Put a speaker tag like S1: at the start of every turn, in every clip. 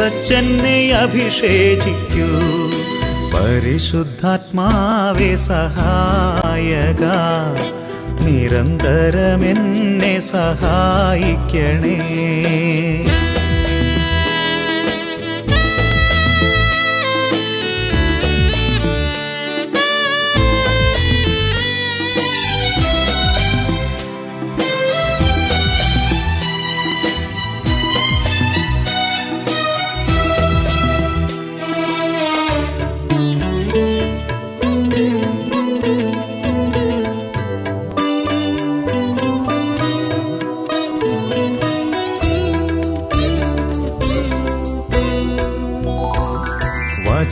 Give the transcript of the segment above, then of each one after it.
S1: നിറച്ചെന്നെ അഭിഷേചിക്കൂ. പരിശുദ്ധാത്മാവേ സഹായക. നിരന്തരമെന്നെ സഹായിക്കണേ.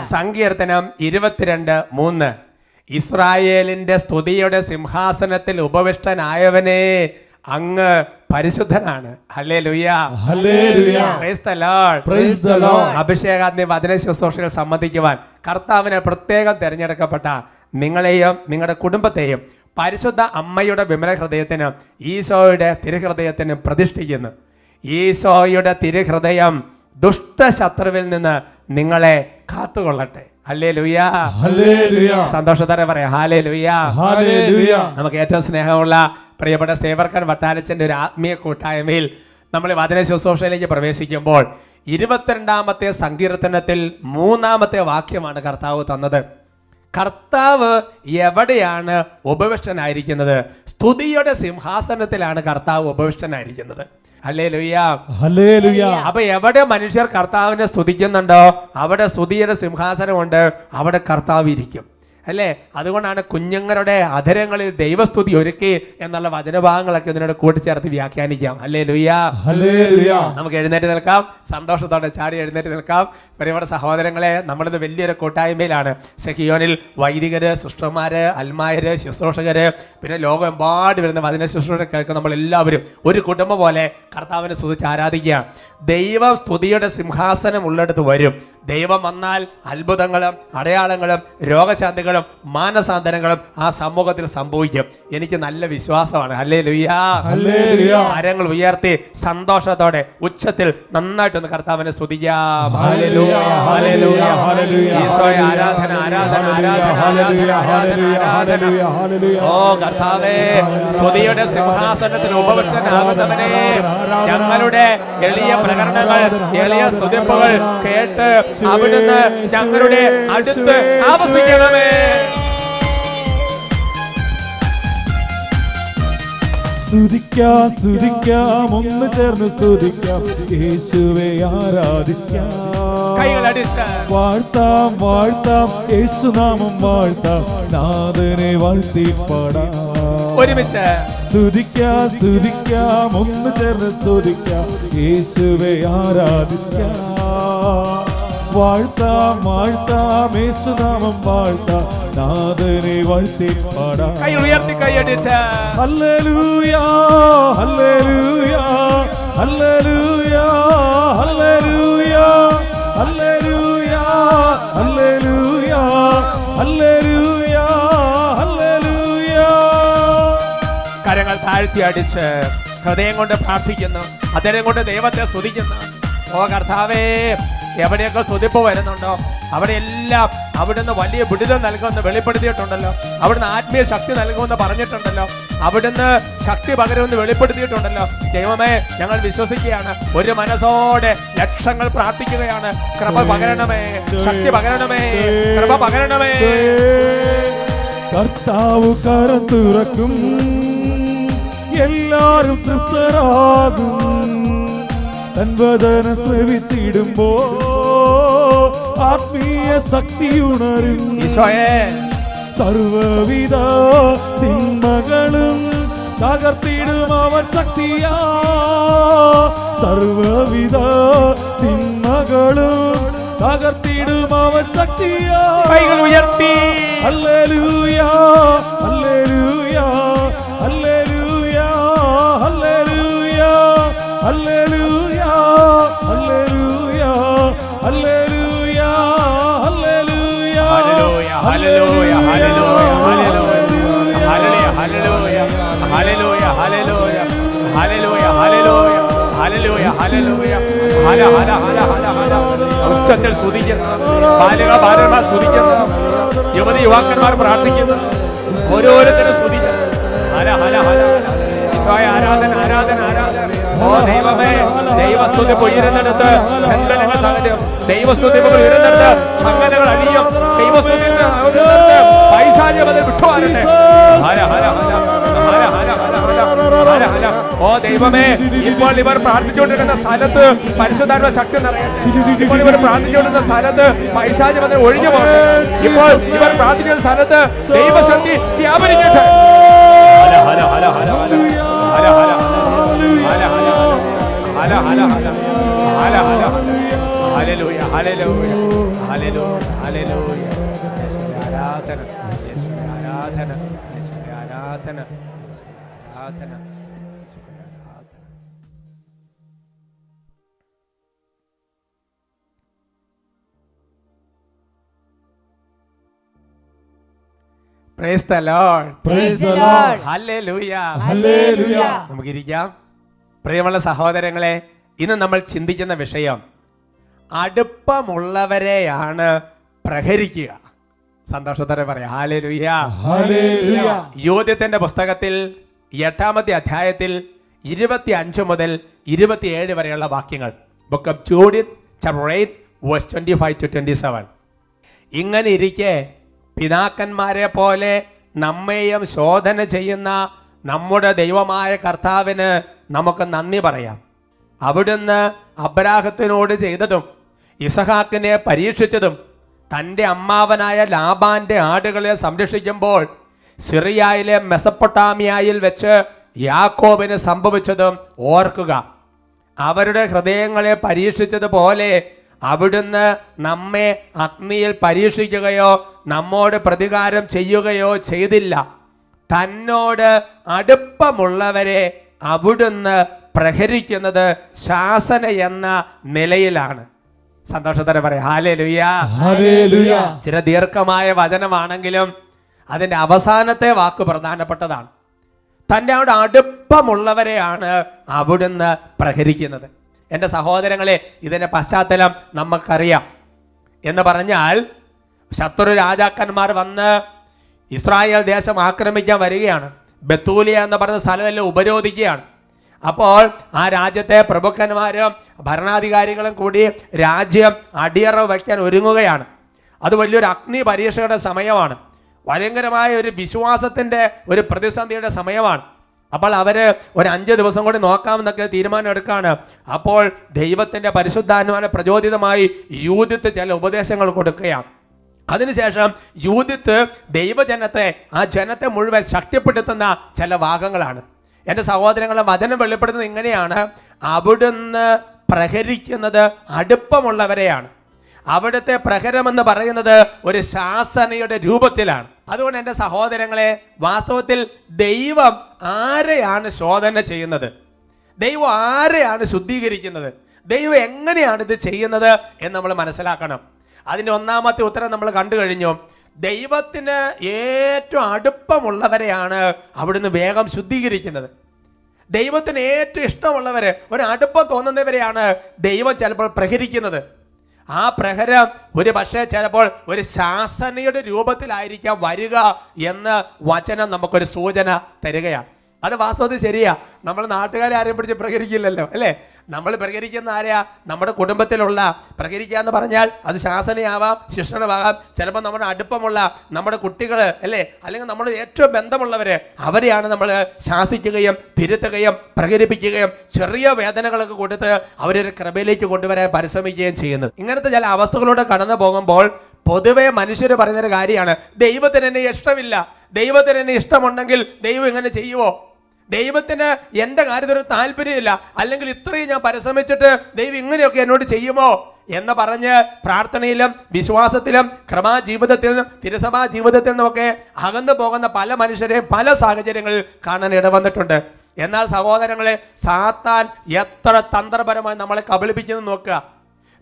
S2: സങ്കീർത്തനം ഇരുപത്തിരണ്ട് മൂന്ന്. ഇസ്രായേലിന്റെ സ്തുതിയുടെ സിംഹാസനത്തിൽ ഉപവിഷ്ടനായവനെ അങ്ങ് പരിശുദ്ധനാണ്.
S3: അഭിഷേകാദ്യ.
S2: അഭിഷേകാഗ്നി വചന ശുശ്രൂഷകൾ സംബന്ധിക്കുവാൻ കർത്താവിനെ പ്രത്യേകം തിരഞ്ഞെടുക്കപ്പെട്ട നിങ്ങളെയും നിങ്ങളുടെ കുടുംബത്തെയും പരിശുദ്ധ അമ്മയുടെ വിമല ഹൃദയത്തിന് ഈശോയുടെ തിരുഹൃദയത്തിന് പ്രതിഷ്ഠിക്കുന്നു. ഈശോയുടെ തിരുഹൃദയം ദുഷ്ടശത്രുവിൽ നിന്ന് നിങ്ങളെ കാത്തുകൊള്ളട്ടെ. സന്തോഷത്തോടെ പറയാം ഹാലേ ലുയാ. നമുക്ക് ഏറ്റവും സ്നേഹമുള്ള പ്രിയപ്പെട്ട സേവർക്കൻ വട്ടാലച്ചന്റെ ഒരു ആത്മീയ കൂട്ടായ്മയിൽ നമ്മൾ വചന ശുശ്രൂഷയിലേക്ക് പ്രവേശിക്കുമ്പോൾ ഇരുപത്തിരണ്ടാമത്തെ സങ്കീർത്തനത്തിൽ മൂന്നാമത്തെ വാക്യമാണ് കർത്താവ് തന്നത് കർത്താവ് എവിടെയാണ് ഉപവിഷ്ടനായിരിക്കുന്നത്? സ്തുതിയുടെ സിംഹാസനത്തിലാണ് കർത്താവ് ഉപവിഷ്ടനായിരിക്കുന്നത്. അപ്പൊ എവിടെ മനുഷ്യർ കർത്താവിനെ സ്തുതിക്കുന്നുണ്ടോ അവിടെ സ്തുതിയുടെ സിംഹാസനമുണ്ട് അവിടെ കർത്താവ് ഇരിക്കും. അല്ലേ? അതുകൊണ്ടാണ് കുഞ്ഞുങ്ങളുടെ അധരങ്ങളിൽ ദൈവസ്തുതി ഒരുക്കി എന്നുള്ള വചനഭാഗങ്ങളൊക്കെ ഇതിനോട് കൂട്ടിച്ചേർത്ത് വ്യാഖ്യാനിക്കാം. അല്ലേ
S3: ലുയാ
S2: നമുക്ക് എഴുന്നേറ്റ് നിൽക്കാം. സന്തോഷത്തോടെ ചാടി എഴുന്നേറ്റ് നിൽക്കാം. പ്രിയപ്പെട്ട സഹോദരങ്ങളെ നമ്മളിത് വലിയൊരു കൂട്ടായ്മയിലാണ്. സെഹിയോനിൽ വൈദികര് സുഷ്ടന്മാര് അൽമായര് ശുശ്രൂഷകര് പിന്നെ ലോകമെമ്പാട് വരുന്ന വചന ശുശ്രൂഷ കേൾക്കുന്ന നമ്മൾ എല്ലാവരും ഒരു കുടുംബം പോലെ കർത്താവിനെ സ്തുതിച്ച് ആരാധിക്കുക. ദൈവം സ്തുതിയുടെ സിംഹാസനം ഉള്ളിടത്ത് വരും. ദൈവം വന്നാൽ അത്ഭുതങ്ങളും അടയാളങ്ങളും രോഗശാന്തികളും മാനസാന്തരങ്ങളും ആ സമൂഹത്തിൽ സംഭവിക്കും. എനിക്ക് നല്ല വിശ്വാസമാണ്. അല്ലേ
S3: ലുയാ.
S2: കരങ്ങൾ ഉയർത്തി സന്തോഷത്തോടെ ഉച്ചത്തിൽ നന്നായിട്ടൊന്ന് കർത്താവിനെ സ്തുതിക്കാം. ആരാധന ആരാധന ആരാധന ആരാധന. ഓ കർത്താവേ സ്തുതിയുടെ സിംഹാസനത്തിൽ ഉപവിഷ്ടനാകുന്നവനെ. ഞങ്ങളുടെ എളിയ പ്രകടനങ്ങൾ എളിയ സ്തുതിപ്പുകൾ കേട്ട് അവിടുന്ന് ഞങ്ങളുടെ അടുത്ത് ആവസിക്കണമേ.
S3: സ്തുതിക്കാം സ്തുതിക്കാം ഒന്ന് ചേർന്ന് സ്തുതിക്കാം. യേശുവെ ആരാധിക്കാം. വാഴ്ത്താം വാഴ്ത്താം യേശുനാമം വാഴ്ത്താം. നാഥനെ വാഴ്ത്തി പാടാം
S2: ഒരുമിച്ച്.
S3: സ്തുതിക്കാം സ്തുതിക്കാം ഒന്ന് ചേർന്ന് സ്തുതിക്കാം. യേശുവെ ആരാധിക്കാം. വാഴ്ത്താം വാഴ്ത്താം യേശുനാമം വാഴ്ത്താം നാഥനെ വാഴ്ത്തി പാടാം
S2: കൈ ഉയർത്തി കൈയടിച്ച്
S3: hallelujah hallelujah hallelujah hallelujah hallelujah hallelujah hallelujah hallelujah.
S2: കരങ്ങൾ താഴ്ത്തി അടിച്ച് ഹൃദയം കൊണ്ട് പ്രാർത്ഥിക്കുന്നു. അദ്ദേഹം കൊണ്ട് ദൈവത്തെ സ്തുതിക്കുന്നു. ഓ കർത്താവേ എവിടെയൊക്കെ സ്തുതിപ്പ് വരുന്നുണ്ടോ അവിടെയെല്ലാം അവിടുന്ന് വലിയ വിടുതൽ നൽകുമെന്ന് വെളിപ്പെടുത്തിയിട്ടുണ്ടല്ലോ. അവിടുന്ന് ആത്മീയ ശക്തി നൽകുമെന്ന് പറഞ്ഞിട്ടുണ്ടല്ലോ. അവിടുന്ന് ശക്തി പകരുമെന്ന് വെളിപ്പെടുത്തിയിട്ടുണ്ടല്ലോ. ദൈവമേ ഞങ്ങൾ വിശ്വസിക്കുകയാണ്. ഒരു മനസ്സോടെ ലക്ഷങ്ങൾ പ്രാർത്ഥിക്കുകയാണ് കൃപ പകരണമേ ശക്തി പകരണമേ കൃപ പകരണമേ.
S3: കർത്താവ് കരം തുറക്കും എല്ലാരും തൃപ്തരാകും. തൻവദന ശ്രവിച്ചിടുമ്പോ ആത്മീയ ശക്തി ഉണരും
S2: ഈശോയെ
S3: സർവവിധ തിന്മകളും തകർത്തിടും അവൻ ശക്തിയാ സർവവിധ തിന്മകളും തകർത്തിടും അവൻ ശക്തിയാ
S2: കൈകൾ ഉയർത്തി
S3: hallelujah
S2: hallelujah hallelujah hallelujah hallelujah hallelujah hallelujah hallelujah hallelujah hallelujah hallelujah Hala ഹല ഹല ഹല ഹല ഉച്ചത്തിൽ സ്തുതിക്കുന്നു. ബാലിക ബാലന്മാർ സ്തുതിക്കുന്നു. യുവതി യുവാക്കന്മാർ പ്രാർത്ഥിക്കുന്നു. ഓരോരുത്തരും സ്തുതിക്കുന്നു. ഹല ഹല ഹല ഹല. ആരാധന ആരാധന ആരാധന. ഓ ദൈവമേ ദൈവസ്തുതി ഉയരുന്നിടത്ത് ദൈവസ്തുതി ഉയരുന്നിടത്ത് ചങ്ങലകൾ അടിയും ദൈവസ്തുതി പൈശാചി മുതൽ വിട്ടുമാറട്ടെ ഹര ഹര ഹര ഓ ദൈവമേ ഇപ്പോൾ ഇവർ പ്രാർത്ഥിച്ചുകൊണ്ടിരുന്ന സ്ഥലത്ത് പരിശുദ്ധാത്മ ശക്തി നിറയട്ടെ ഇപ്പോൾ ഇവർ പ്രാർത്ഥിച്ചുകൊണ്ടിരുന്ന സ്ഥലത്ത് പൈശാചി വന്ന് ഒഴിഞ്ഞു പോകട്ടെ ഇപ്പോൾ ഇവർ പ്രാർത്ഥിക്കുന്ന സ്ഥലത്ത് ദൈവശക്തി വ്യാപരിക്കട്ടെ ഹല ഹല ഹല ഹല ഹല ഹല ഹല ഹല ഹല ഹല ഹല ഹല ഹലലൂയ ഹലലൂയ ഹലലൂയ ഹലലൂയ ആരാധന ആരാധന ആരാധന ആരാധന praise the Lord
S3: praise the Lord
S2: hallelujah
S3: hallelujah
S2: നമുക്ക് ഇരിക്കാം പ്രിയമുള്ള സഹോദരങ്ങളെ ഇന്ന് നമ്മൾ ചിന്തിക്കുന്ന വിഷയം അടുപ്പമുള്ളവരെയാണ് പ്രഹരിക്കുക. സന്തോഷത്തോടെ പറയാം. യോദ്യത്തിന്റെ പുസ്തകത്തിൽ എട്ടാമത്തെ അധ്യായത്തിൽ ഇരുപത്തി അഞ്ച് മുതൽ ഇരുപത്തിയേഴ് വരെയുള്ള വാക്യങ്ങൾ. Book of ജൂഡിൻ chapter eight verse twenty five to twenty seven ഇങ്ങനെ ഇരിക്കെ പിതാക്കന്മാരെ പോലെ നമ്മെയും ശോധന ചെയ്യുന്ന നമ്മുടെ ദൈവമായ കർത്താവിന് നമുക്ക് നന്ദി പറയാം. അവിടുന്ന് അബ്രാഹത്തിനോട് ചെയ്തതും ഇസഹാക്കിനെ പരീക്ഷിച്ചതും തന്റെ അമ്മാവനായ ലാബാന്റെ ആടുകളെ സംരക്ഷിക്കുമ്പോൾ സിറിയയിലെ മെസപ്പൊട്ടാമിയയിൽ വെച്ച് യാക്കോബിന് സംഭവിച്ചതും ഓർക്കുക. അവരുടെ ഹൃദയങ്ങളെ പരീക്ഷിച്ചതുപോലെ അവിടുന്ന് നമ്മെ അഗ്നിയിൽ പരീക്ഷിക്കുകയോ നമ്മോട് പ്രതികാരം ചെയ്യുകയോ ചെയ്തില്ല. തന്നോട് അടുപ്പമുള്ളവരെ അവിടുന്ന് പ്രഹരിക്കുന്നത് ശാസന എന്ന നിലയിലാണ്. സന്തോഷത്തോടെ പറയാം. ഹാലേ ചില ദീർഘമായ വചനമാണെങ്കിലും അതിന്റെ അവസാനത്തെ വാക്ക് പ്രധാനപ്പെട്ടതാണ്. തന്റെ അവിടെ അടുപ്പമുള്ളവരെയാണ് അവിടുന്ന് പ്രഹരിക്കുന്നത്. എന്റെ സഹോദരങ്ങളെ ഇതിന്റെ പശ്ചാത്തലം നമുക്കറിയാം എന്ന് പറഞ്ഞാൽ ശത്രു രാജാക്കന്മാർ വന്ന് ഇസ്രായേൽ ദേശം ആക്രമിക്കാൻ വരികയാണ്. ബത്തൂലിയ എന്ന് പറയുന്ന സ്ഥലമെല്ലാം ഉപരോധിക്കുകയാണ്. അപ്പോൾ ആ രാജ്യത്തെ പ്രഭുക്കന്മാരും ഭരണാധികാരികളും കൂടി രാജ്യം അടിയറ വയ്ക്കാൻ ഒരുങ്ങുകയാണ്. അത് വലിയൊരു അഗ്നി പരീക്ഷയുടെ സമയമാണ്. ഭയങ്കരമായ ഒരു വിശ്വാസത്തിന്റെ ഒരു പ്രതിസന്ധിയുടെ സമയമാണ്. അപ്പോൾ അവർ ഒരു അഞ്ച് ദിവസം കൂടി നോക്കാമെന്നൊക്കെ തീരുമാനം എടുക്കുകയാണ് അപ്പോൾ ദൈവത്തിന്റെ പരിശുദ്ധാത്മാവിനെ പ്രചോദിതമായി യൂതിത്ത് ചില ഉപദേശങ്ങൾ കൊടുക്കുകയാണ്. അതിനുശേഷം യൂതിത്ത് ദൈവജനത്തെ ആ ജനത്തെ മുഴുവൻ ശക്തിപ്പെടുത്തുന്ന ചില ഭാഗങ്ങളാണ്. എന്റെ സഹോദരങ്ങളെ വചനം വെളിപ്പെടുത്തുന്നത് ഇങ്ങനെയാണ്. അവിടുന്ന് പ്രഹരിക്കുന്നത് അടുപ്പമുള്ളവരെയാണ്. അവിടുത്തെ പ്രഹരമെന്ന് പറയുന്നത് ഒരു ശാസനയുടെ രൂപത്തിലാണ്. അതുകൊണ്ട് എന്റെ സഹോദരങ്ങളെ വാസ്തവത്തിൽ ദൈവം ആരെയാണ് ശോധന ചെയ്യുന്നത്? ദൈവം ആരെയാണ് ശുദ്ധീകരിക്കുന്നത്? ദൈവം എങ്ങനെയാണ് ഇത് ചെയ്യുന്നത് എന്ന് നമ്മൾ മനസ്സിലാക്കണം. അതിന്റെ ഒന്നാമത്തെ ഉത്തരം നമ്മൾ കണ്ടു കഴിഞ്ഞു. ദൈവത്തിന് ഏറ്റവും അടുപ്പമുള്ളവരെയാണ് അവിടുന്ന് വേഗം ശുദ്ധീകരിക്കുന്നത്. ദൈവത്തിന് ഏറ്റവും ഇഷ്ടമുള്ളവർ ഒരു അടുപ്പം തോന്നുന്നവരെയാണ് ദൈവം ചിലപ്പോൾ പ്രഹരിക്കുന്നത്. ആ പ്രഹരം ഒരു പക്ഷേ ചിലപ്പോൾ ഒരു ശാസനയുടെ രൂപത്തിലായിരിക്കാം വരിക എന്ന് വചനം നമുക്കൊരു സൂചന തരികയാണ്. അത് വാസ്തവത്തിൽ ശരിയാ. നമ്മൾ നാട്ടുകാരെ ആരെയും പിടിച്ച് പ്രഹരിക്കില്ലല്ലോ അല്ലേ? നമ്മൾ പ്രകരിക്കുന്ന ആരെയാ? നമ്മുടെ കുടുംബത്തിലുള്ള. പ്രകരിക്കുക എന്ന് പറഞ്ഞാൽ അത് ശാസനയാവാം ശിക്ഷണമാകാം. ചിലപ്പോൾ നമ്മുടെ അടുപ്പമുള്ള നമ്മുടെ കുട്ടികൾ അല്ലേ? അല്ലെങ്കിൽ നമ്മുടെ ഏറ്റവും ബന്ധമുള്ളവർ അവരെയാണ് നമ്മൾ ശാസിക്കുകയും തിരുത്തുകയും പ്രകരിപ്പിക്കുകയും ചെറിയ വേദനകളൊക്കെ കൊടുത്ത് അവരൊരു കൃപയിലേക്ക് കൊണ്ടുവരാൻ പരിശ്രമിക്കുകയും ചെയ്യുന്നത്. ഇങ്ങനത്തെ ചില അവസ്ഥകളോടെ കടന്നു പോകുമ്പോൾ പൊതുവെ മനുഷ്യർ പറയുന്നൊരു കാര്യമാണ്. ദൈവത്തിന് എന്നെ ഇഷ്ടമില്ല. ദൈവത്തിന് എന്നെ ഇഷ്ടമുണ്ടെങ്കിൽ ദൈവം ഇങ്ങനെ ചെയ്യുവോ? ദൈവത്തിന് എന്റെ കാര്യത്തിൽ ഒരു താല്പര്യമില്ല. അല്ലെങ്കിൽ ഇത്രയും ഞാൻ പരിശ്രമിച്ചിട്ട് ദൈവം ഇങ്ങനെയൊക്കെ എന്നോട് ചെയ്യുമോ? എന്ന് പറഞ്ഞ് പ്രാർത്ഥനയിലും വിശ്വാസത്തിലും ക്രമാ ജീവിതത്തിലും തിരുസഭാ ജീവിതത്തിൽ നിന്നൊക്കെ അകന്നു പോകുന്ന പല മനുഷ്യരെയും പല സാഹചര്യങ്ങളിൽ കാണാൻ ഇടവന്നിട്ടുണ്ട്. എന്നാൽ സഹോദരങ്ങളെ സാത്താൻ എത്ര തന്ത്രപരമായി നമ്മളെ കബളിപ്പിക്കുന്നു നോക്കുക.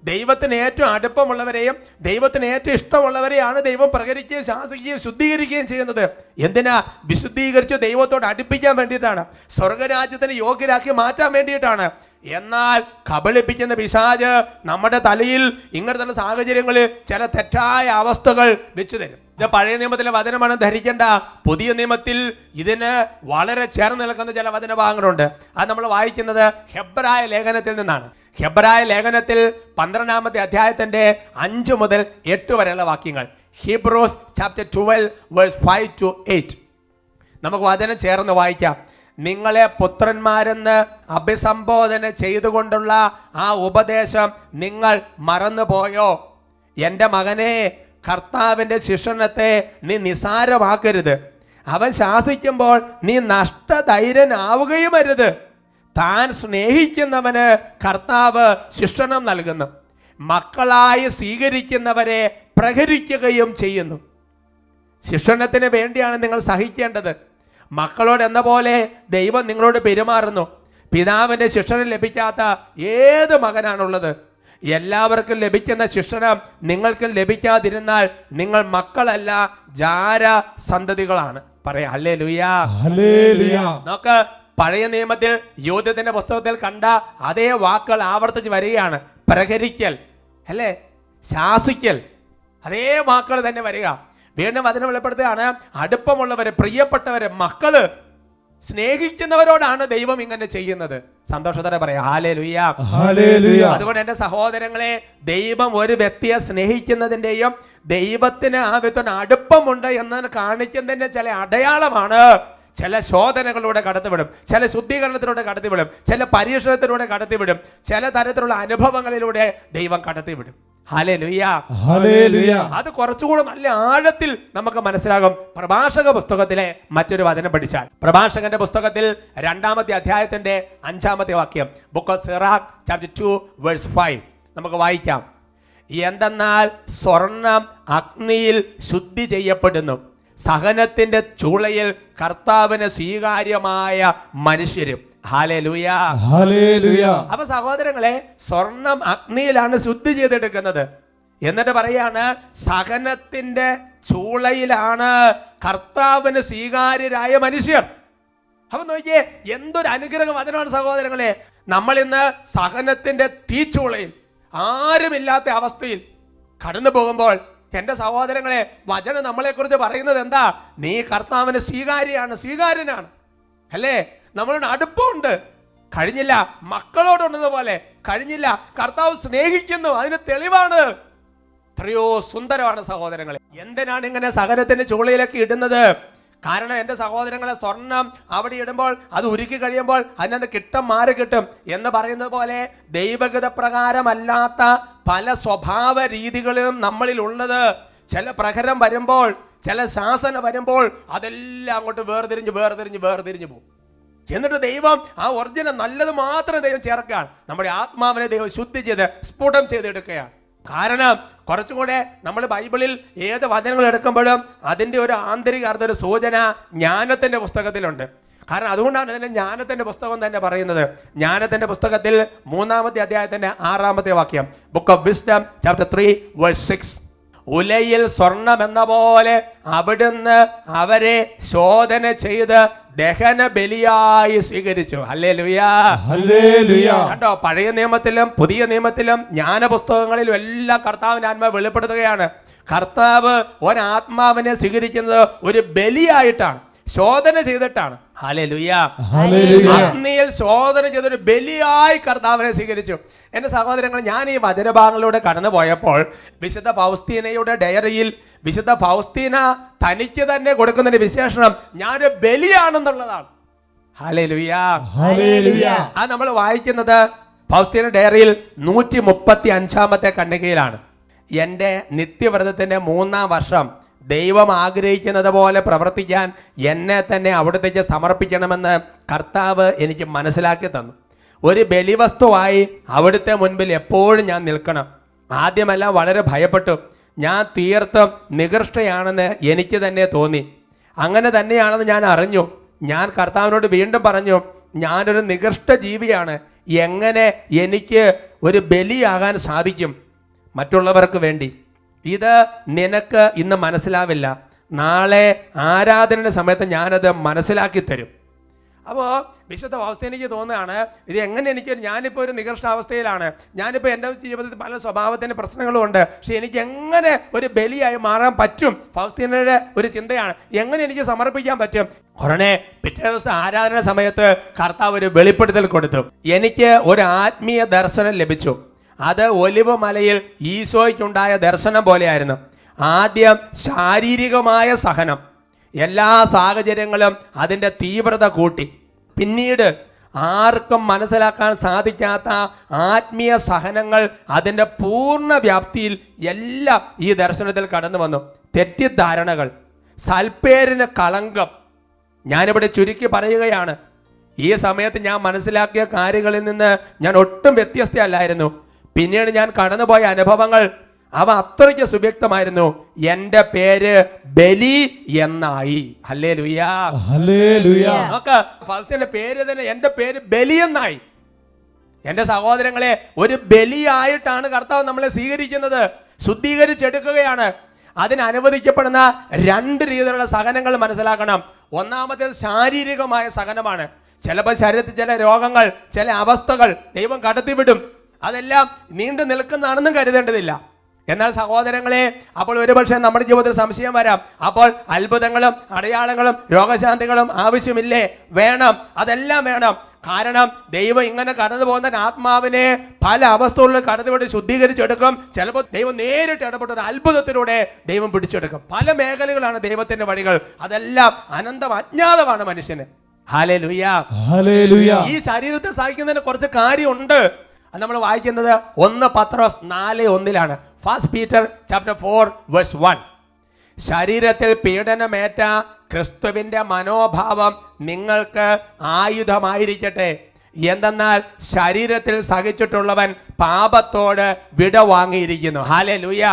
S2: ദൈവത്തിന് ഏറ്റവും അടുപ്പമുള്ളവരെയും ദൈവത്തിന് ഏറ്റവും ഇഷ്ടമുള്ളവരെയാണ് ദൈവം പ്രകരിക്കുകയും ശാസിക്കുകയും ശുദ്ധീകരിക്കുകയും ചെയ്യുന്നത്. എന്തിനാ? വിശുദ്ധീകരിച്ച് ദൈവത്തോട് അടുപ്പിക്കാൻ വേണ്ടിയിട്ടാണ്. സ്വർഗരാജ്യത്തിന് യോഗ്യരാക്കി മാറ്റാൻ വേണ്ടിയിട്ടാണ്. എന്നാൽ കബളിപ്പിക്കുന്ന പിശാജ് നമ്മുടെ തലയിൽ ഇങ്ങനത്തെ സാഹചര്യങ്ങളിൽ ചില തെറ്റായ അവസ്ഥകൾ വെച്ചു തരും. ഇത് പഴയ നിയമത്തിലെ വചനമാണ് ധരിക്കേണ്ട പുതിയ നിയമത്തിൽ ഇതിന് വളരെ ചേർന്ന് നിൽക്കുന്ന ചില വചനഭാഗങ്ങളുണ്ട്. അത് നമ്മൾ വായിക്കുന്നത് ഹെബ്രായ ലേഖനത്തിൽ നിന്നാണ്. ഹെബ്രായ ലേഖനത്തിൽ പന്ത്രണ്ടാമത്തെ അധ്യായത്തിന്റെ അഞ്ച് മുതൽ എട്ട് വരെയുള്ള വാക്യങ്ങൾ. Hebrews chapter twelve verse five to eight നമുക്ക് വചനം ചേർന്ന് വായിക്കാം. നിങ്ങളെ പുത്രന്മാരെന്ന് അഭിസംബോധന ചെയ്തുകൊണ്ടുള്ള ആ ഉപദേശം നിങ്ങൾ മറന്നുപോയോ? എന്റെ മകനെ കർത്താവിന്റെ ശിക്ഷണത്തെ നീ നിസാരമാക്കരുത്. അവൻ ശാസിക്കുമ്പോൾ നീ നഷ്ടധൈര്യനാവുകയും അരുത് താൻ സ്നേഹിക്കുന്നവന് കർത്താവ് ശിക്ഷണം നൽകുന്നു. മക്കളായി സ്വീകരിക്കുന്നവരെ പ്രഹരിക്കുകയും ചെയ്യുന്നു. ശിക്ഷണത്തിന് വേണ്ടിയാണ് നിങ്ങൾ സഹിക്കേണ്ടത്. മക്കളോട് എന്ന പോലെ ദൈവം നിങ്ങളോട് പെരുമാറുന്നു. പിതാവിന്റെ ശിക്ഷണം ലഭിക്കാത്ത ഏത് മകനാണുള്ളത്? എല്ലാവർക്കും ലഭിക്കുന്ന ശിക്ഷണം നിങ്ങൾക്കും ലഭിക്കാതിരുന്നാൽ നിങ്ങൾ മക്കളല്ല ജാര സന്തതികളാണ് പറയാം അല്ലേ ലുയാ നോക്ക് പഴയ നിയമത്തിൽ യോധ്യത്തിന്റെ പുസ്തകത്തിൽ കണ്ട അതേ വാക്കുകൾ ആവർത്തിച്ച് വരികയാണ്. പ്രഹരിക്കൽ അല്ലേ? ശാസിക്കൽ. അതേ വാക്കുകൾ തന്നെ വരിക. വീണ്ടും അതിനെ വെളിപ്പെടുത്തുകയാണ് അടുപ്പമുള്ളവരെ പ്രിയപ്പെട്ടവരെ മക്കൾ സ്നേഹിക്കുന്നവരോടാണ് ദൈവം ഇങ്ങനെ ചെയ്യുന്നത്. സന്തോഷത്തോടെ പറയാം അതുകൊണ്ട് എന്റെ സഹോദരങ്ങളെ ദൈവം ഒരു വ്യക്തിയെ സ്നേഹിക്കുന്നതിന്റെയും ദൈവത്തിന് ആ വ്യക്തി അടുപ്പമുണ്ട് എന്ന് കാണിക്കുന്നതിന്റെ ചില അടയാളമാണ്. ചില ശോധനകളിലൂടെ കടത്തിവിടും. ചില ശുദ്ധീകരണത്തിലൂടെ കടത്തിവിടും. ചില പരീക്ഷണത്തിലൂടെ കടത്തിവിടും. ചില തരത്തിലുള്ള അനുഭവങ്ങളിലൂടെ ദൈവം കടത്തിവിടും. അത് കുറച്ചുകൂടെ നല്ല ആഴത്തിൽ നമുക്ക് മനസ്സിലാകും. പ്രഭാഷക പുസ്തകത്തിലെ മറ്റൊരു വചനം പഠിച്ചാൽ. പ്രഭാഷകന്റെ പുസ്തകത്തിൽ രണ്ടാമത്തെ അധ്യായത്തിന്റെ അഞ്ചാമത്തെ വാക്യം. Book of Sirach chapter two verse five നമുക്ക് വായിക്കാം. എന്തെന്നാൽ സ്വർണം അഗ്നിയിൽ ശുദ്ധി ചെയ്യപ്പെടുന്നു. സഹനത്തിന്റെ ചൂളയിൽ കർത്താവിന് സ്വീകാര്യമായ മനുഷ്യരും. അപ്പൊ സഹോദരങ്ങളെ സ്വർണം അഗ്നിയിലാണ് ശുദ്ധി ചെയ്തെടുക്കുന്നത്. എന്നിട്ട് പറയാണ് സഹനത്തിന്റെ ചൂളയിലാണ് കർത്താവിന് സ്വീകാര്യരായ മനുഷ്യർ. അപ്പൊ നോക്കിയേ എന്തൊരു അനുഗ്രഹം അതിനാണ് സഹോദരങ്ങളെ. നമ്മൾ ഇന്ന് സഹനത്തിന്റെ തീച്ചൂളയിൽ ആരുമില്ലാത്ത അവസ്ഥയിൽ കടന്നു പോകുമ്പോൾ എന്റെ സഹോദരങ്ങളെ വചനം നമ്മളെക്കുറിച്ച് പറയുന്നത് എന്താ? നീ കർത്താവിന് സ്വീകാര്യയാണ് സ്വീകാര്യനാണ്. അല്ലേ? നമ്മളോട് അടുപ്പമുണ്ട്. കഴിഞ്ഞില്ല മക്കളോടുള്ളതുപോലെ. കഴിഞ്ഞില്ല കർത്താവ് സ്നേഹിക്കുന്നു അതിന് തെളിവാണ്. എത്രയോ സുന്ദരമാണ് സഹോദരങ്ങളെ. എന്തിനാണ് ഇങ്ങനെ സഹനത്തിന്റെ ചൂളയിലേക്ക് ഇടുന്നത്? കാരണം എന്റെ സഹോദരങ്ങളെ സ്വർണം അവിടെ ഇടുമ്പോൾ അത് ഉരുക്കി കഴിയുമ്പോൾ അതിനകത്ത് കിട്ടം മാറി കിട്ടും എന്ന് പറയുന്നത് പോലെ ദൈവഗത പ്രകാരമല്ലാത്ത പല സ്വഭാവ രീതികളും നമ്മളിൽ ഉള്ളത്. ചില പ്രഹരം വരുമ്പോൾ ചില ശാസന വരുമ്പോൾ അതെല്ലാം അങ്ങോട്ട് വേർതിരിഞ്ഞ് വേർതിരിഞ്ഞ് വേർതിരിഞ്ഞ് പോകും. എന്നിട്ട് ദൈവം ആ ഒറിജിനൽ നല്ലത് മാത്രം ദൈവം ചേർക്കുകയാണ്. നമ്മുടെ ആത്മാവിനെ ദൈവം ശുദ്ധി ചെയ്ത് സ്ഫുടം ചെയ്തെടുക്കുകയാണ്. കാരണം കുറച്ചും കൂടെ നമ്മൾ ബൈബിളിൽ ഏത് വചനങ്ങൾ എടുക്കുമ്പോഴും അതിന്റെ ഒരു ആന്തരിക അർത്ഥ ഒരു സൂചന ജ്ഞാനത്തിന്റെ പുസ്തകത്തിലുണ്ട്. കാരണം അതുകൊണ്ടാണ് ഇതിന്റെ ജ്ഞാനത്തിന്റെ പുസ്തകം തന്നെ പറയുന്നത്. ജ്ഞാനത്തിന്റെ പുസ്തകത്തിൽ മൂന്നാമത്തെ അധ്യായത്തിന്റെ ആറാമത്തെ വാക്യം book of Wisdom chapter three verse six ഉലയിൽ സ്വർണം എന്ന പോലെ അവിടുന്ന് അവരെ ശോധന ചെയ്ത് ദഹന ബലിയായി സ്വീകരിച്ചു. അല്ലേ ലുയാ കണ്ടോ പഴയ നിയമത്തിലും പുതിയ നിയമത്തിലും ജ്ഞാന പുസ്തകങ്ങളിലും എല്ലാം കർത്താവിന്റെ ആത്മാവ് വെളിപ്പെടുത്തുകയാണ്. കർത്താവ് ഒരാത്മാവിനെ സ്വീകരിക്കുന്നത് ഒരു ബലിയായിട്ടാണ്. ശോധന ചെയ്തിട്ടാണ്. അഗ്നിയിൽ ശോധന ചെയ്തൊരു ബലിയായി കർത്താവിനെ സ്വീകരിച്ചു. എന്റെ സഹോദരങ്ങൾ ഞാൻ ഈ വചനഭാഗങ്ങളിലൂടെ കടന്നു പോയപ്പോൾ വിശുദ്ധ ഫൗസ്തീനയുടെ ഡയറിയിൽ വിശുദ്ധ ഫൗസ്തീന തനിക്ക് തന്നെ കൊടുക്കുന്നതിന്റെ വിശേഷണം ഞാനൊരു ബലിയാണെന്നുള്ളതാണ്.
S3: ആ
S2: അത് നമ്മൾ വായിക്കുന്നത് ഫൗസ്തീന ഡയറിയിൽ നൂറ്റി മുപ്പത്തി അഞ്ചാമത്തെ കണ്ണികയിലാണ്. എന്റെ നിത്യവ്രതത്തിന്റെ മൂന്നാം വർഷം ദൈവം ആഗ്രഹിക്കുന്നത് പോലെ പ്രവർത്തിക്കാൻ എന്നെ തന്നെ അവിടത്തേക്ക് സമർപ്പിക്കണമെന്ന് കർത്താവ് എനിക്ക് മനസ്സിലാക്കി തന്നു. ഒരു ബലിവസ്തുവായി അവിടുത്തെ മുൻപിൽ എപ്പോഴും ഞാൻ നിൽക്കണം. ആദ്യമല്ല വളരെ ഭയപ്പെട്ടു. ഞാൻ തീർത്തും നികൃഷ്ടയാണെന്ന് എനിക്ക് തന്നെ തോന്നി. അങ്ങനെ തന്നെയാണെന്ന് ഞാൻ അറിഞ്ഞു. ഞാൻ കർത്താവിനോട് വീണ്ടും പറഞ്ഞു ഞാനൊരു നികൃഷ്ട ജീവിയാണ്. എങ്ങനെ എനിക്ക് ഒരു ബലിയാകാൻ സാധിക്കും? മറ്റുള്ളവർക്ക് വേണ്ടി. ഇത് നിനക്ക് ഇന്ന് മനസ്സിലാവില്ല. നാളെ ആരാധനയുടെ സമയത്ത് ഞാനത് മനസ്സിലാക്കി തരും. അപ്പോൾ വിശുദ്ധ അവസ്ഥ എനിക്ക് തോന്നുകയാണ് ഇത് എങ്ങനെ എനിക്ക് ഞാനിപ്പോൾ ഒരു നികർഷ്ടാവസ്ഥയിലാണ് ഞാനിപ്പോൾ എന്റെ ജീവിതത്തിൽ പല സ്വഭാവത്തിന്റെ പ്രശ്നങ്ങളും പക്ഷേ പക്ഷെ എനിക്ക് എങ്ങനെ ഒരു ബലിയായി മാറാൻ പറ്റും? ഫൗസ്തീനയുടെ ഒരു ചിന്തയാണ്. എങ്ങനെ എനിക്ക് സമർപ്പിക്കാൻ പറ്റും? ഉടനെ പിറ്റേ ദിവസം ആരാധന സമയത്ത് കർത്താവ് ഒരു വെളിപ്പെടുത്തൽ കൊടുത്തു. എനിക്ക് ഒരു ആത്മീയ ദർശനം ലഭിച്ചു. അത് ഒലിവ് മലയിൽ ഈശോയ്ക്കുണ്ടായ ദർശനം പോലെയായിരുന്നു. ആദ്യം ശാരീരികമായ സഹനം. എല്ലാ സാഹചര്യങ്ങളും അതിന്റെ തീവ്രത കൂട്ടി. പിന്നീട് ആർക്കും മനസ്സിലാക്കാൻ സാധിക്കാത്ത ആത്മീയ സഹനങ്ങൾ അതിന്റെ പൂർണ വ്യാപ്തിയിൽ എല്ലാം ഈ ദർശനത്തിൽ കടന്നു വന്നു. തെറ്റിദ്ധാരണകൾ സൽപ്പേരിന് കളങ്കം. ഞാനിവിടെ ചുരുക്കി പറയുകയാണ്. ഈ സമയത്ത് ഞാൻ മനസ്സിലാക്കിയ കാര്യങ്ങളിൽ നിന്ന് ഞാൻ ഒട്ടും വ്യത്യസ്തയല്ലായിരുന്നു. പിന്നീട് ഞാൻ കടന്നുപോയ അനുഭവങ്ങൾ അവ അത്രയ്ക്ക് സുവ്യക്തമായിരുന്നു. എന്റെ പേര് ബലി എന്നായി. അല്ലേ
S3: ലുയാസിന്റെ
S2: നോക്ക് പേര് തന്നെ എന്റെ പേര് ബലി എന്നായി. എന്റെ സഹോദരങ്ങളെ ഒരു ബലിയായിട്ടാണ് കർത്താവ് നമ്മളെ സ്വീകരിക്കുന്നത്. ശുദ്ധീകരിച്ചെടുക്കുകയാണ്. അതിന് അനുവദിക്കപ്പെടുന്ന രണ്ട് രീതിയിലുള്ള സഹനങ്ങൾ മനസ്സിലാക്കണം. ഒന്നാമത്തേത് ശാരീരികമായ സഹനമാണ്. ചിലപ്പോൾ ശരീരത്തിൽ ചില രോഗങ്ങൾ ചില അവസ്ഥകൾ ദൈവം കടത്തിവിടും. അതെല്ലാം നീണ്ടു നിൽക്കുന്നതാണെന്നും കരുതേണ്ടതില്ല. എന്നാൽ സഹോദരങ്ങളെ അപ്പോൾ ഒരുപക്ഷെ നമ്മുടെ ജീവിതത്തിൽ സംശയം വരാം. അപ്പോൾ അത്ഭുതങ്ങളും അടയാളങ്ങളും രോഗശാന്തികളും ആവശ്യമില്ലേ? വേണം. അതെല്ലാം വേണം. കാരണം ദൈവം ഇങ്ങനെ കടന്നു പോകുന്ന ആത്മാവിനെ പല അവസ്ഥകളിൽ കടന്നുപോയി ശുദ്ധീകരിച്ചെടുക്കും. ചിലപ്പോൾ ദൈവം നേരിട്ട് ഇടപെട്ട ഒരു അത്ഭുതത്തിലൂടെ ദൈവം പിടിച്ചെടുക്കും. പല മേഖലകളാണ് ദൈവത്തിന്റെ വഴികൾ. അതെല്ലാം അനന്തം അജ്ഞാതമാണ് മനുഷ്യന്. ഈ ശരീരത്തെ സഹിക്കുന്നതിന് കുറച്ച് കാര്യമുണ്ട്. അത് നമ്മൾ വായിക്കുന്നത് ഒന്ന് പത്രോസ് നാല് ഒന്നിലാണ്. First Peter chapter four verse one ശരീരത്തിൽ പീഡനമേറ്റ ക്രിസ്തുവിന്റെ മനോഭാവം നിങ്ങൾക്ക് ആയുധമായിരിക്കട്ടെ. എന്തെന്നാൽ ശരീരത്തിൽ സഹിച്ചിട്ടുള്ളവൻ പാപത്തോട് വിട വാങ്ങിയിരിക്കുന്നു. ഹാലേ ലുയ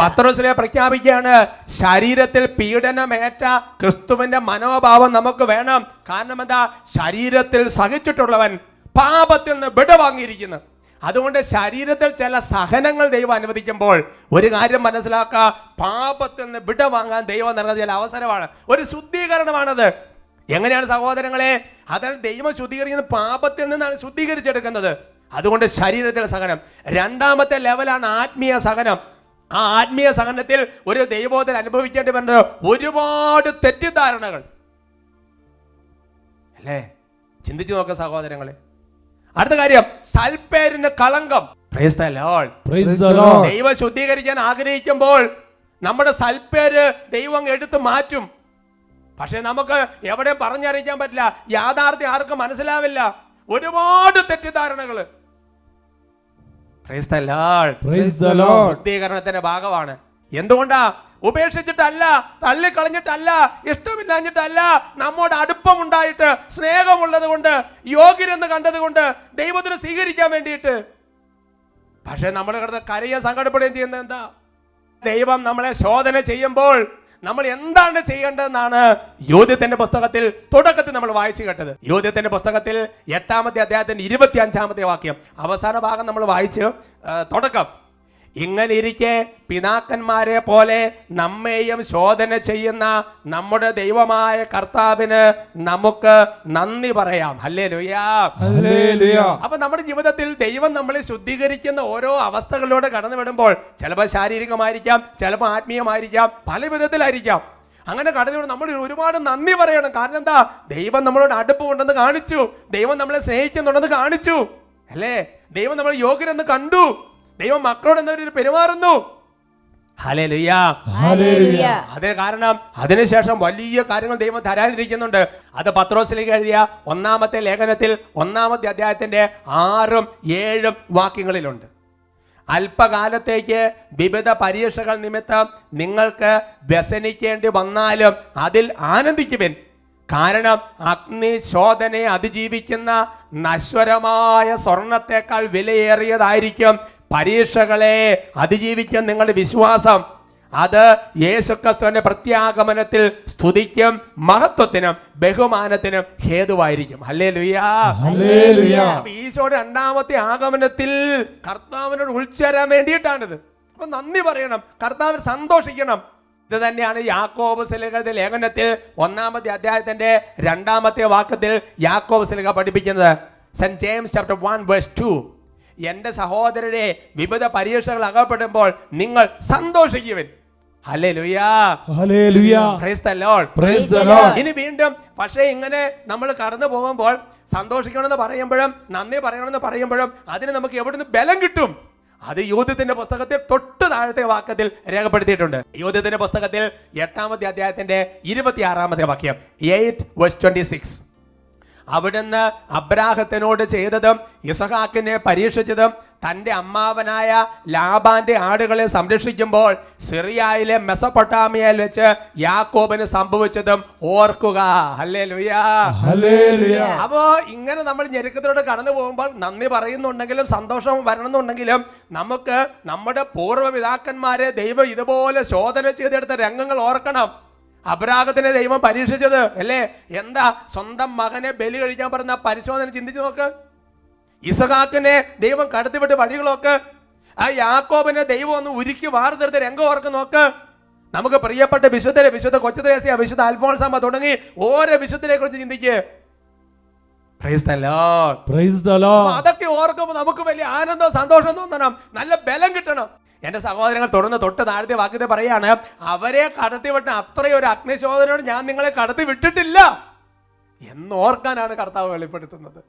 S2: പത്രോസിനെ പ്രഖ്യാപിക്കുകയാണ് ശരീരത്തിൽ പീഡനമേറ്റ ക്രിസ്തുവിന്റെ മനോഭാവം നമുക്ക് വേണം. കാരണം എന്താ? ശരീരത്തിൽ സഹിച്ചിട്ടുള്ളവൻ പാപത്തിൽ നിന്ന് വിടവാങ്ങിയിരിക്കുന്നത് അതുകൊണ്ട് ശരീരത്തിൽ ചില സഹനങ്ങൾ ദൈവം അനുവദിക്കുമ്പോൾ ഒരു കാര്യം മനസ്സിലാക്കുക. പാപത്തിൽ നിന്ന് വിടവാങ്ങാൻ ദൈവം നൽകുന്ന ചില അവസരമാണ്. ഒരു ശുദ്ധീകരണമാണത്. എങ്ങനെയാണ് സഹോദരങ്ങളെ? അതാണ് ദൈവം ശുദ്ധീകരിക്കുന്ന പാപത്തിൽ നിന്നാണ് ശുദ്ധീകരിച്ചെടുക്കുന്നത്. അതുകൊണ്ട് ശരീരത്തിലെ സഹനം. രണ്ടാമത്തെ ലെവലാണ് ആത്മീയ സഹനം. ആ ആത്മീയ സഹനത്തിൽ ഒരു ദൈവത്തിൽ അനുഭവിക്കേണ്ടി വരുന്നത് ഒരുപാട് തെറ്റിദ്ധാരണകൾ. അല്ലേ? ചിന്തിച്ചു നോക്ക സഹോദരങ്ങളെ. അടുത്ത കാര്യം സൽപ്പേരിന് കളങ്കം. ദൈവ ശുദ്ധീകരിക്കാൻ ആഗ്രഹിക്കുമ്പോൾ നമ്മുടെ സൽപ്പേര് ദൈവം എടുത്തു മാറ്റും. പക്ഷെ നമുക്ക് എവിടെ പറഞ്ഞറിയിക്കാൻ പറ്റില്ല. യാഥാർത്ഥ്യം ആർക്കും മനസ്സിലാവില്ല. ഒരുപാട് തെറ്റിദ്ധാരണകൾ. ശുദ്ധീകരണത്തിന്റെ ഭാഗമാണ്. എന്തുകൊണ്ടാ? ഉപേക്ഷിച്ചിട്ടല്ല തള്ളിക്കളഞ്ഞിട്ടല്ല ഇഷ്ടമില്ലാഞ്ഞിട്ടല്ല നമ്മോട് അടുപ്പമുണ്ടായിട്ട് സ്നേഹമുള്ളത് കൊണ്ട് യോഗ്യരെന്ന് കണ്ടതുകൊണ്ട് ദൈവത്തിന് സ്വീകരിക്കാൻ വേണ്ടിയിട്ട്. പക്ഷെ നമ്മൾ കിടന്ന് കരയുകയും സങ്കടപ്പെടുകയും ചെയ്യുന്നത് എന്താ? ദൈവം നമ്മളെ ശോധന ചെയ്യുമ്പോൾ നമ്മൾ എന്താണ് ചെയ്യേണ്ടതെന്നാണ് യോധ്യത്തിന്റെ പുസ്തകത്തിൽ തുടക്കത്തിൽ നമ്മൾ വായിച്ചു കേട്ടത്. യോധ്യത്തിന്റെ പുസ്തകത്തിൽ എട്ടാമത്തെ അദ്ദേഹത്തിന്റെ ഇരുപത്തി അഞ്ചാമത്തെ വാക്യം. അവസാന ഭാഗം നമ്മൾ വായിച്ച് തുടക്കം. ഇങ്ങനെ ഇരിക്കെ പിതാക്കന്മാരെ പോലെ നമ്മെയും ശോധന ചെയ്യുന്ന നമ്മുടെ ദൈവമായ കർത്താവിന് നമുക്ക് നന്ദി പറയാം. അല്ലേ ലുയാ അപ്പൊ നമ്മുടെ ജീവിതത്തിൽ ദൈവം നമ്മളെ ശുദ്ധീകരിക്കുന്ന ഓരോ അവസ്ഥകളിലൂടെ കടന്നു വിടുമ്പോൾ ചിലപ്പോൾ ശാരീരികമായിരിക്കാം ചിലപ്പോൾ ആത്മീയമായിരിക്കാം പല വിധത്തിലായിരിക്കാം. അങ്ങനെ കടന്നു നമ്മൾ ഒരുപാട് നന്ദി പറയണം. കാരണം എന്താ? ദൈവം നമ്മളോട് അടുപ്പ് കൊണ്ടെന്ന് കാണിച്ചു. ദൈവം നമ്മളെ സ്നേഹിക്കുന്നുണ്ടെന്ന് കാണിച്ചു. അല്ലേ? ദൈവം നമ്മൾ യോഗ്യരെന്ന് കണ്ടു. ദൈവം മക്കളോട് എന്നൊരു പെരുമാറുന്നു. അതേ കാരണം അതിനുശേഷം വലിയ കാര്യങ്ങൾ ദൈവം തരാനിരിക്കുന്നുണ്ട്. അത് പത്രോസിലേക്ക് എഴുതിയ ഒന്നാമത്തെ ലേഖനത്തിൽ ഒന്നാമത്തെ അധ്യായത്തിന്റെ ആറും ഏഴും വാക്യങ്ങളിലുണ്ട്. അല്പകാലത്തേക്ക് വിവിധ പരീക്ഷകൾ നിമിത്തം നിങ്ങൾക്ക് വ്യസനിക്കേണ്ടി വന്നാലും അതിൽ ആനന്ദിക്കുവിൻ. കാരണം അഗ്നി ശോധനയെ അതിജീവിക്കുന്ന നശ്വരമായ സ്വർണത്തെക്കാൾ വിലയേറിയതായിരിക്കും പരീക്ഷകളെ അതിജീവിക്കും നിങ്ങളുടെ വിശ്വാസം. അത് യേശുക്രിസ്തുവിന്റെ പ്രത്യാഗമനത്തിൽ സ്തുതിക്കും മഹത്വത്തിനും ബഹുമാനത്തിനും ഹേതുവായിരിക്കും. അല്ലേ ലുയാ ഈശോയുടെ രണ്ടാമത്തെ ആഗമനത്തിൽ കർത്താവിനോട് ഉൾച്ചേരാൻ വേണ്ടിയിട്ടാണിത്. അപ്പൊ നന്ദി പറയണം. കർത്താവിന് സന്തോഷിക്കണം. ഇത് തന്നെയാണ് യാക്കോബ് സിലകത്തെ ലേഖനത്തിൽ ഒന്നാമത്തെ അധ്യായത്തിന്റെ രണ്ടാമത്തെ വാക്യത്തിൽ യാക്കോബ് സിലക പഠിപ്പിക്കുന്നത്. Saint James chapter one verse two. എന്റെ സഹോദരരെ വിവിധ പരീക്ഷകൾ അകപ്പെടുമ്പോൾ നിങ്ങൾ സന്തോഷിക്കുവൻ. Hallelujah
S3: hallelujah.
S2: Praise the Lord.
S3: Praise the Lord.
S2: ഇനി വീണ്ടും പക്ഷേ ഇങ്ങനെ നമ്മൾ കടന്നു പോകുമ്പോൾ സന്തോഷിക്കണമെന്ന് പറയുമ്പോഴും നന്ദി പറയണമെന്ന് പറയുമ്പോഴും അതിന് നമുക്ക് എവിടുന്ന് ബലം കിട്ടും? അത് യൂഥത്തിന്റെ പുസ്തകത്തിൽ തൊട്ട് താഴത്തെ വാക്യത്തിൽ രേഖപ്പെടുത്തിയിട്ടുണ്ട്. യൂഥത്തിന്റെ പുസ്തകത്തിൽ എട്ടാമത്തെ അധ്യായത്തിന്റെ ഇരുപത്തിയാറാമത്തെ വാക്യം എയ്റ്റ് വേഴ്സ് ട്വന്റി സിക്സ് അവിടുന്ന് അബ്രാഹത്തിനോട് ചെയ്തതും ഇസഹാക്കിനെ പരീക്ഷിച്ചതും തന്റെ അമ്മാവനായ ലാബാന്റെ ആടുകളെ സംരക്ഷിക്കുമ്പോൾ സിറിയയിലെ മെസപ്പൊട്ടാമിയയിൽ വെച്ച് യാക്കോബിന് സംഭവിച്ചതും ഓർക്കുക. അപ്പോ ഇങ്ങനെ നമ്മൾ ഞെരുക്കത്തിലൂടെ കടന്നു പോകുമ്പോൾ നന്ദി പറയുന്നുണ്ടെങ്കിലും സന്തോഷം വരണമെന്നുണ്ടെങ്കിലും നമുക്ക് നമ്മുടെ പൂർവപിതാക്കന്മാരെ ദൈവം ഇതുപോലെ ശോധന ചെയ്തെടുത്ത രംഗങ്ങൾ ഓർക്കണം. അപരാഗത്തിനെ ദൈവം പരീക്ഷിച്ചത് അല്ലേ? എന്താ സ്വന്തം മകനെ ബലി കഴിക്കാൻ പറഞ്ഞ പരിശോധന ചിന്തിച്ചു നോക്ക്. ഇസഹാക്കിനെ ദൈവം കടത്തിവിട്ട് വഴികളൊക്കെ. ആ യാക്കോബിനെ ദൈവം ഒന്ന് ഉരുക്കി വാർത്തെടുത്ത് രംഗം ഓർക്ക് നോക്ക്. നമുക്ക് പ്രിയപ്പെട്ട വിശുദ്ധരെ വിശുദ്ധ കൊച്ചുത്രേസ്യ വിശുദ്ധ അൽഫോൺസാമ്മ തുടങ്ങി ഓരോ വിശുദ്ധരെ കുറിച്ച് ചിന്തിക്ക് അതൊക്കെ ഓർക്കുമ്പോൾ നമുക്ക് വലിയ ആനന്ദം സന്തോഷം തോന്നണം. നല്ല ബലം കിട്ടണം. എന്റെ സഹോദരങ്ങൾ തുടർന്ന് തൊട്ട് താഴത്തെ വാക്യത്തെ പറയാണ് അവരെ കടത്തിവിട്ട അത്രയും ഒരു അഗ്നിശോധനയോട് ഞാൻ നിങ്ങളെ കടത്തി വിട്ടിട്ടില്ല എന്നോർക്കാനാണ് കർത്താവ് വെളിപ്പെടുത്തുന്നത്.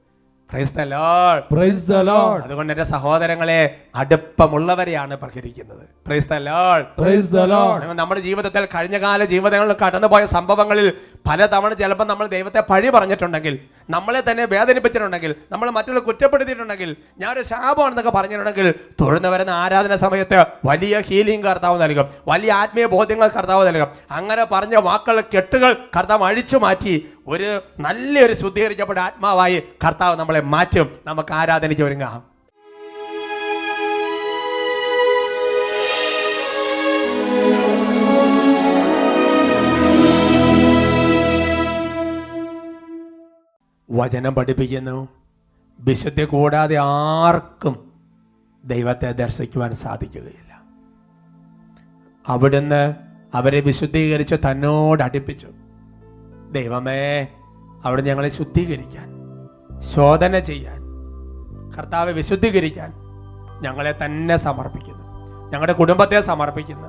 S2: അതുകൊണ്ട് എന്റെ സഹോദരങ്ങളെ അടുപ്പമുള്ളവരെയാണ് പ്രചരിക്കുന്നത് നമ്മുടെ ജീവിതത്തിൽ കഴിഞ്ഞ കാല ജീവിതങ്ങളിൽ കടന്നുപോയ സംഭവങ്ങളിൽ പലതവണ ചിലപ്പോൾ നമ്മൾ ദൈവത്തെ പഴി പറഞ്ഞിട്ടുണ്ടെങ്കിൽ നമ്മളെ തന്നെ വേദനിപ്പിച്ചിട്ടുണ്ടെങ്കിൽ നമ്മൾ മറ്റുള്ള കുറ്റപ്പെടുത്തിയിട്ടുണ്ടെങ്കിൽ ഞാൻ ഒരു ശാപമാണെന്നൊക്കെ പറഞ്ഞിട്ടുണ്ടെങ്കിൽ തുടർന്ന് വരുന്ന ആരാധന സമയത്ത് വലിയ ഹീലിംഗ് കർത്താവ് നൽകും. വലിയ ആത്മീയ ബോധ്യങ്ങൾ കർത്താവ് നൽകും. അങ്ങനെ പറഞ്ഞ വാക്കുകൾ കെട്ടുകൾ കർത്താവ് അഴിച്ചു മാറ്റി ഒരു നല്ലൊരു ശുദ്ധീകരിക്കപ്പെട്ട ആത്മാവായി കർത്താവ് നമ്മളെ മാറ്റും. നമുക്ക് ആരാധനയ്ക്ക് ഒരുങ്ങാം. വചനം പഠിപ്പിക്കുന്നു. വിശുദ്ധി കൂടാതെ ആർക്കും ദൈവത്തെ ദർശിക്കുവാൻ സാധിക്കുകയില്ല. അവിടുന്ന് അവരെ വിശുദ്ധീകരിച്ച് തന്നോട് അടുപ്പിച്ചു. ദൈവമേ അവിടെ ഞങ്ങളെ ശുദ്ധീകരിക്കാൻ ശോധന ചെയ്യാൻ കർത്താവെ വിശുദ്ധീകരിക്കാൻ ഞങ്ങളെ തന്നെ സമർപ്പിക്കുന്നു. ഞങ്ങളുടെ കുടുംബത്തെ സമർപ്പിക്കുന്നു.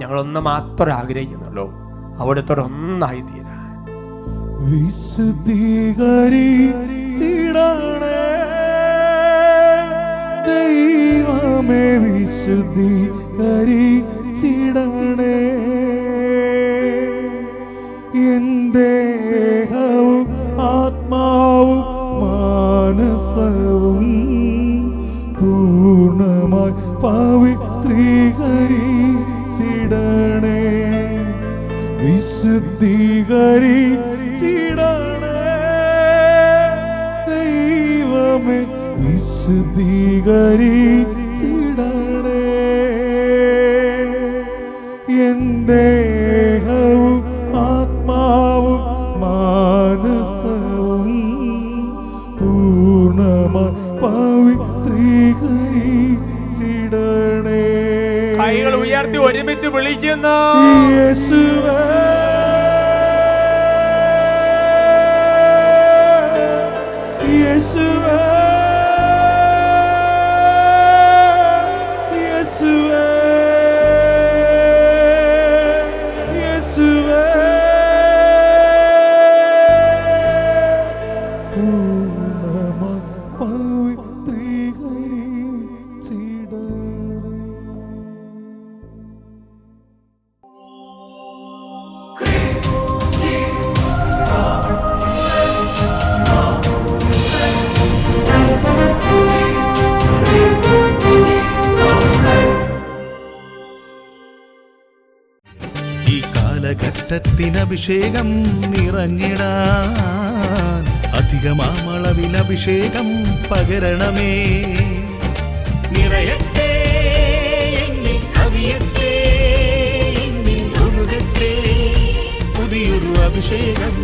S2: ഞങ്ങളൊന്ന് മാത്രം ആഗ്രഹിക്കുന്നുള്ളൂ. അവിടുത്തെ ഒന്നായി തീരാൻ.
S3: വിശുദ്ധീകരി ദൈവമേ വിശുദ്ധീകരിച്ചിടണേ. എൻ ദേഹവും ആത്മാവും മാനസവും പൂർണമായി പവിത്രീകരിച്ചിടണേ. വിശുദ്ധീകരിച്ചിടണേ ദൈവമേ വിശുദ്ധീകരിച്ചിടണേ
S2: വിളിക്കുന്നു
S3: യേശുവേ യേശുവേ.
S1: അഭിഷേകം നിറഞ്ഞിടാൻ. അധികമാമളവിൽ അഭിഷേകം പകരണമേ. നിറയട്ടെ കവിയട്ടെ പുതിയൊരു അഭിഷേകം